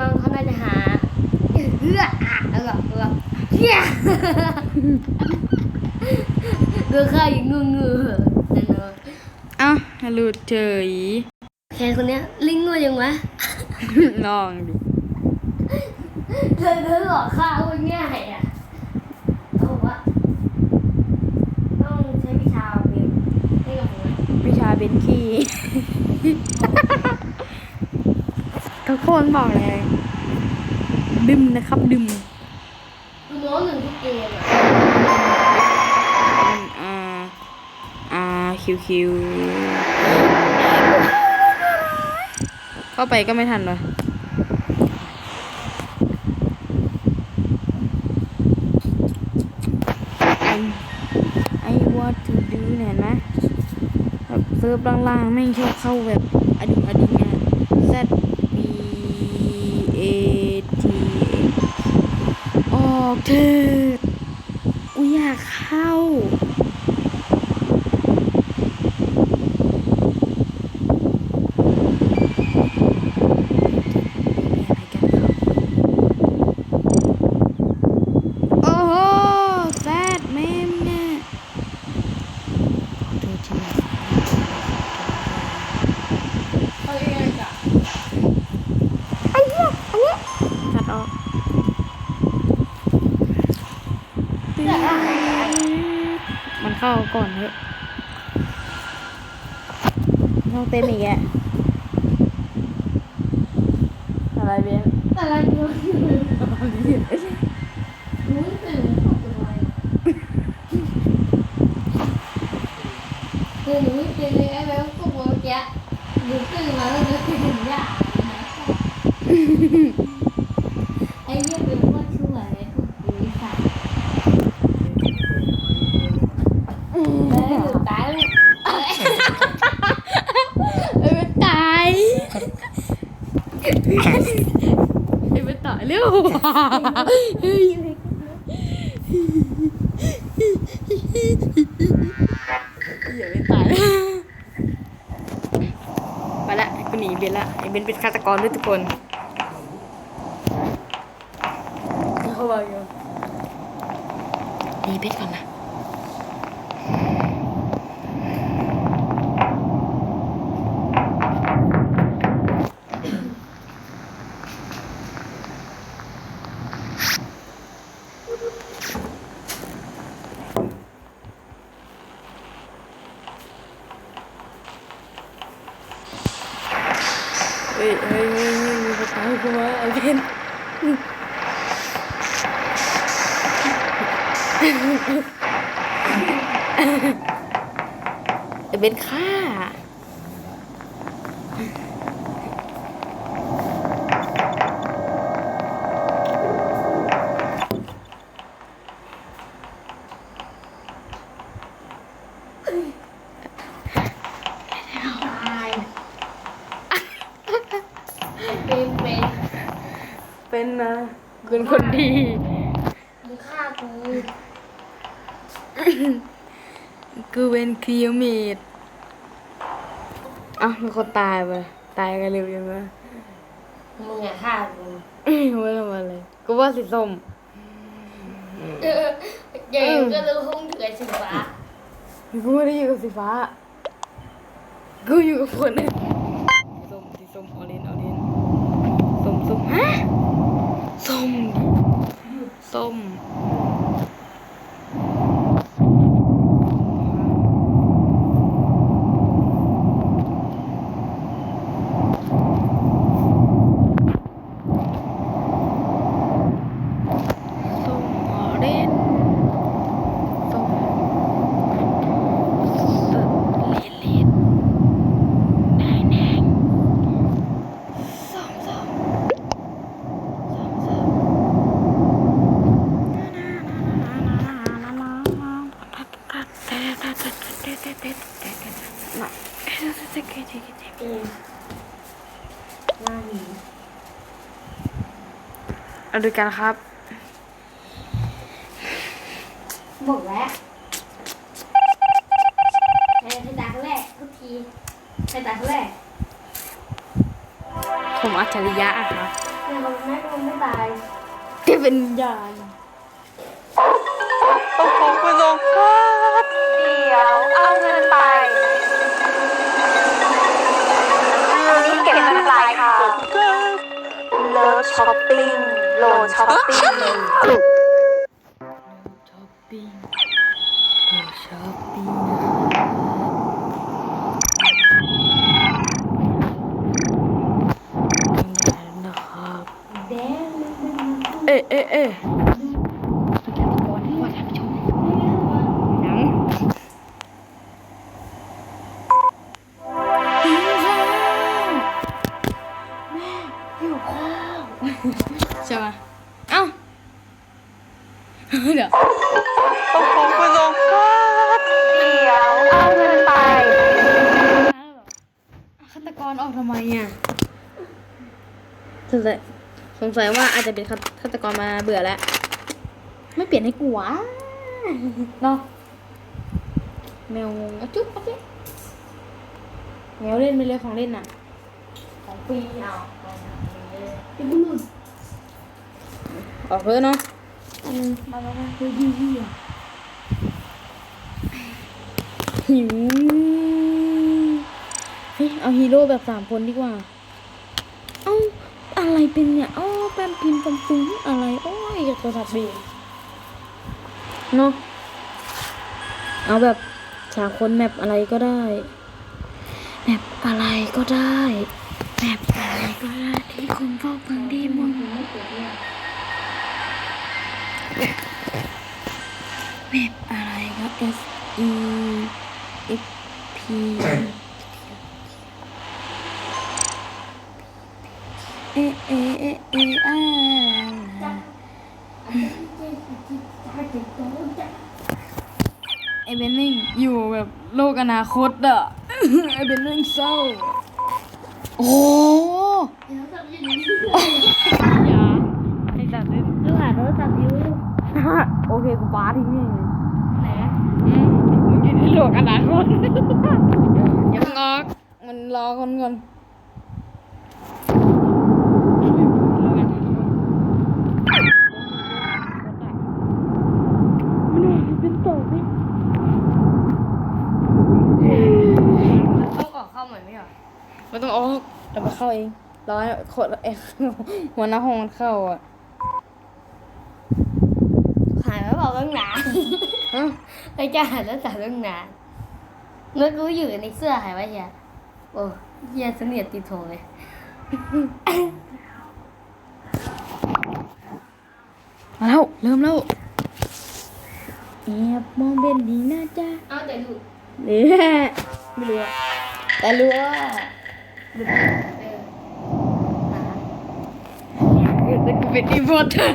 น้องๆเขาน่าจะหาเอื้ออะแล้วก็แล้วก็เฮียเดือข้าอีกงูงูนั่นเนาะเอ้าหลุดเฉยแคนคนเนี้ยลิงงูยังวะลองดูเธอเธอหลอกข้าว่าง่ายอะเขาบอกว่าต้องใช้วิชาเบลให้กับผมนะวิชาเบนคี้ทุก คนบอกเลยดึมนะครับดึมคือโม้หนึ่งทุกเกมอะอ่าอ่าคิวคิวเข้าไปก็ไม่ทันเลยไอไอ what to do เนี่ยเห็นไหมแบบเซิร์ฟล่างๆ ไม่งชอบเข้าแบบอดิงอดิงอะ Z B A ออกเถิดกูอยากเข้า โอ้โหแซดแม่มเนี่ยดูที เอายังไงจ้ะ อันเนี้ยอันเนี้ยตัดออก มันเข้าก่อนเถอะต้องเต้นอีกแกอะไรเบนอะไรเนี่ยรู้ตื่นคือหนูไม่ตื่นเลยไอ้แม่ก็บอกเมื่อกี้หนูตื่นมาแล้วนึกถึงอย่างนะไอ้เนี่ยเป็นพวกชั่วเลยพวกบริษัทเอ้ยหนูตายเลย เอ้ยมันตายเอ้ยมันตายเร็วเฮ้ย อย่าไม่ตายไปละกูหนีเบนละไอเบนเป็นฆาตกรด้วยทุกคนเขาบอกอยู่หนีเบนก่อนนะ เฮ้ยเฮ้ยเฮ้ยเฮ้ยมีคนตามกูมาไอ้เบน ไอ้เบนฆ่าตายเป็นเป็นเป็นนะเป็นคนดีมึงฆ่ากู กูเป็นครีเมดอ้าวมีคนตายไปตายกันเร็วยังวะมึงอะฆ่ากูไม่ทำอะไรกูว่าสีส้มเออเดี๋ยวก็รู้ห้องถือสีฟ้ากูไม่ได้อยู่กับสีฟ้ากูอยู่กับคนอื่นส้มสีส้มออเรนออเรนส้มส้มฮะส้มส้มส้มออเรนส้ม สุดลิลิตแดงแดงส้มส้มส้มส้ม น่ะเองหน้าหนีเอาดูกันครับ บอกแล้วใครตายคนแรกทุกทีใครตายคนแรกผมอัจฉริยะอะครับเออเราแม่ก็ไม่ตายแกเป็นวิญญาณ ช้อปปิ้งโลช้อปปิ้งช้อปปิ้งเดี๋ยวช้อปปิ้งนะครับเอ๊ะเอ๊ะเอ๊ะ เดี๋ยวโอ้โหคุณลงครับเดี๋ยวเอาเงินไปฆาตกรออกทำไมอะสงสัยสงสัยว่าอาจจะเป็นฆาตกรมาเบื่อแล้ว ไม่เปลี่ยนให้กูวะเนาะแมวงงอะจุ๊บอะจุ๊บแมวเล่นไปเลยของเล่นน่ะ ของปีเอาจะบุญออกเพื่อเนาะ มมาแล้วนะคือยี่ยี่อะหิวเฮ้ยเอาฮีโร่แบบสามคนดีกว่า เอ้าอะไรเป็นเนี่ยเอ้าแปมพิมพ์ปมปุ้งอะไร โอ้ยโทรศัพท์บีเนาะเอาแบบสามคนแมปอะไรก็ได้ แมปอะไรก็ได้ แมปอะไรก็ได้ที่คุณพ่อเพิ่งดีมึง แมปอะไรก็ S E X P เอเอเอเออาไอเบนนิ่งอยู่แบบโลกอนาคตอะไอเบนนิ่งเศร้า โอ้อย่าไอสัตว์เลยดูหาโทรศัพท์อยู่ โอเคกูป้าทิ้งนี่ไหนอืมมึงกินไอโลกอนาคตอย่าเพิ่งออกมันรอคนก่อนโลกอนาคตมันหายเป็นต่อไหมต้องออกเข้าเหมือนไม่หรอไม่ต้องออกเดี๋ยวมาเข้าเองรอให้คนเอยหัวหน้าห้องมันเข้าอะ หายไม่บอกเรื่องหนาฮะไอ้จะหายแล้วแต่เรื่องหนาแล้วกูอยู่ในเสื้อหายไว้เชียโอ้เฮียเสนียดติดโถเลยมาแล้วเริ่มแล้วแอบมองเป็นดีนะจ๊ะเอาแต่ดูเนี่ยไม่รู้อะแต่รู้ว่าเออหาเป็นเป็นอีโมเตอร์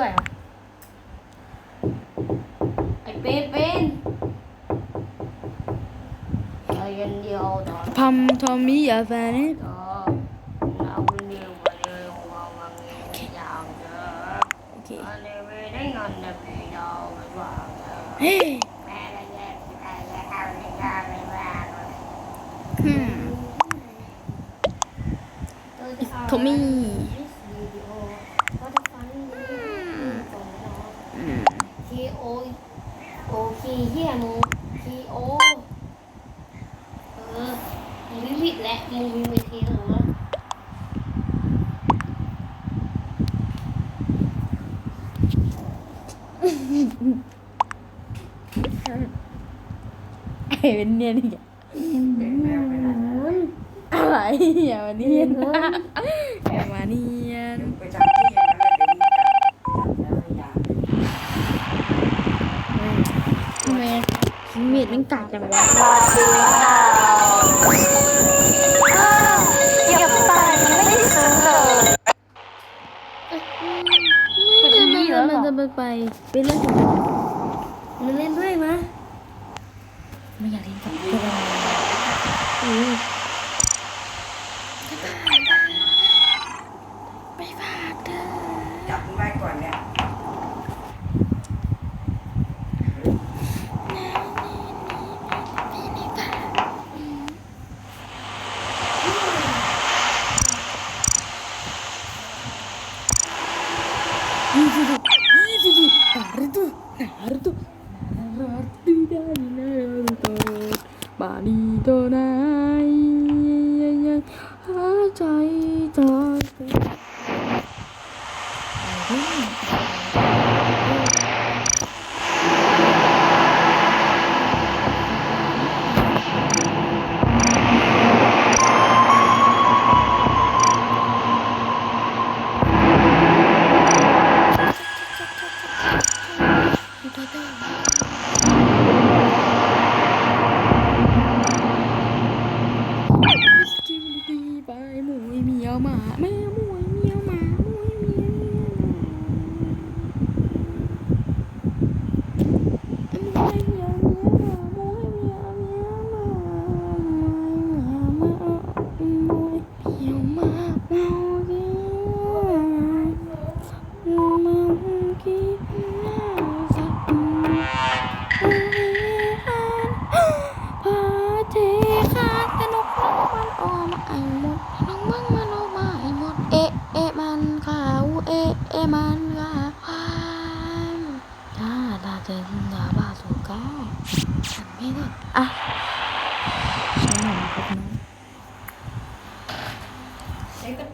ช่วยเหรอไอ้เป็นเป็นไอ้ยันเดียวตอนพัมทอมมี่อาแฟนก็เราคนเดียวมาเลยว่ามันมีอย่างเยอะโอเคอันนี้ไม่ได้เงินนะพี่ดาวไม่ว่าเธอเฮ้ยแม่ได้แยกแม่ได้เอาไม่ได้ไม่ว่าเลย อืม โทมี่ วิดีโอก็จะฟังดีตรงนั้น อืม ทีโอโอ คีเฮียมึงทีโอเออมึงไม่ผิดแหละมึงมีเวทีเหรอไอ้เป็นเนียนอีกอะอะไรอย่ามาเนียนอย่ามาเนียน ไปจับ มีดมันกัดจังวะหยบตายมันไม่ได้ซื้อเลยไม่ะมันจะไปไปไปเล่นของมันเล่นด้วยมะไม่อยากเล่นกับตัว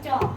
맞죠?